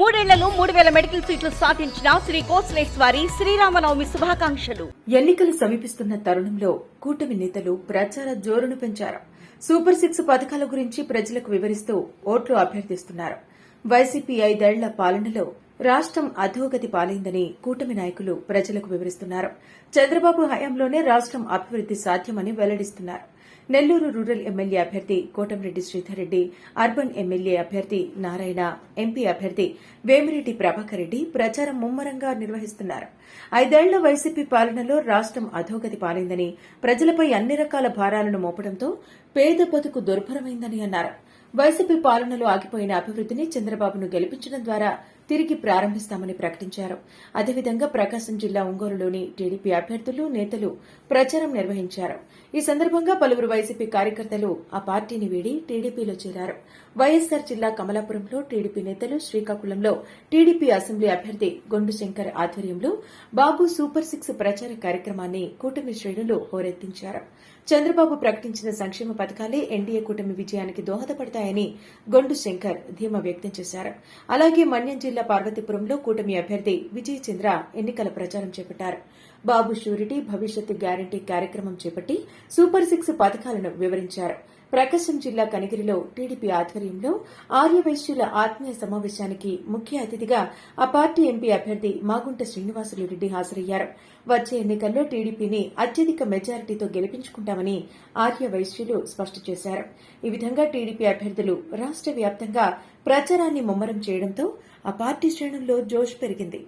మూడేళ్ళలో మూడు వేల మెడికల్ సీట్లు సాధించిన శ్రీ కోసలేశ్వరి శ్రీరామనవమి శుభాకాంక్షలు. ఎన్నికలు సమీపిస్తున్న తరుణంలో కూటమి నేతలు ప్రచార జోరును పెంచారు. సూపర్ సిక్స్ పథకాల గురించి ప్రజలకు వివరిస్తూ ఓట్లు అభ్యర్థిస్తున్నారు. వైసీపీ ఐదేళ్ళ పాలనలో రాష్ట్రం అధోగతి పాలైందని కూటమి నాయకులు ప్రజలకు వివరిస్తున్నారు. చంద్రబాబు హయాంలోనే రాష్ట్రం అభివృద్ది సాధ్యమని వెల్లడిస్తున్నారు. నెల్లూరు రూరల్ ఎమ్మెల్యే అభ్యర్థి కోటంరెడ్డి శ్రీధర్రెడ్డి అర్బన్ ఎమ్మెల్యే అభ్యర్థి నారాయణ ఎంపీ అభ్యర్థి వేమిరెడ్డి ప్రభాకర్ రెడ్డి ప్రచారం ముమ్మరంగా నిర్వహిస్తున్నారు. ఐదేళ్ళ వైసీపీ పాలనలో రాష్ట్రం అధోగతి పాలైందని ప్రజలపై అన్ని రకాల భారాలను మోపడంతో పేద బతుకు దుర్భరమైందని అన్నారు. వైసీపీ పాలనలో ఆగిపోయిన అభివృద్దిని చంద్రబాబును గెలిపించడం ద్వారా తిరిగి ప్రారంభిస్తామని ప్రకటించారు. అదేవిధంగా ప్రకాశం జిల్లా ఒంగోలులోని టీడీపీ అభ్యర్థులు నేతలు ప్రచారం నిర్వహించారు. ఈ సందర్భంగా పలువురు వైసీపీ కార్యకర్తలు ఆ పార్టీని వీడి టీడీపీలో చేరారు. వైఎస్సార్ జిల్లా కమలాపురంలో టీడీపీ నేతలు శ్రీకాకుళంలో టీడీపీ అసెంబ్లీ అభ్యర్థి గొండు శంకర్ ఆధ్వర్యంలో బాబు సూపర్ సిక్స్ ప్రచార కార్యక్రమాన్ని కూటమి శ్రేణులు హోరెత్తించారు. చంద్రబాబు ప్రకటించిన సంక్షేమ పథకాలే ఎన్డీఏ కూటమి విజయానికి దోహదపడతాయని గొండు శంకర్ ధీమా వ్యక్తం చేశారు. అలాగే మన్యం జిల్లా పార్వతీపురంలో కూటమి అభ్యర్థి విజయ్ చంద్ర ఎన్నికల ప్రచారం చేపట్టారు. బాబు షూరిటీ భవిష్యత్తు గ్యారంటీ కార్యక్రమం చేపట్టి సూపర్ సిక్స్ పథకాలను వివరించారు. ప్రకాశం జిల్లా కనిగిరిలో టీడీపీ ఆధ్వర్యంలో ఆర్యవైశ్యుల ఆత్మీయ సమావేశానికి ముఖ్య అతిథిగా ఆ పార్టీ ఎంపీ అభ్యర్థి మాగుంట శ్రీనివాసులురెడ్డి హాజరయ్యారు. వచ్చే ఎన్నికల్లో టీడీపీని అత్యధిక మెజారిటీతో గెలిపించుకుంటామని ఆర్య వైశ్యులు స్పష్టం చేశారు. ఈ విధంగా టీడీపీ అభ్యర్థులు రాష్ట్ర వ్యాప్తంగా ప్రచారాన్ని ముమ్మరం చేయడంతో ఆ పార్టీ శ్రేణుల్లో జోష్ పెరిగింది.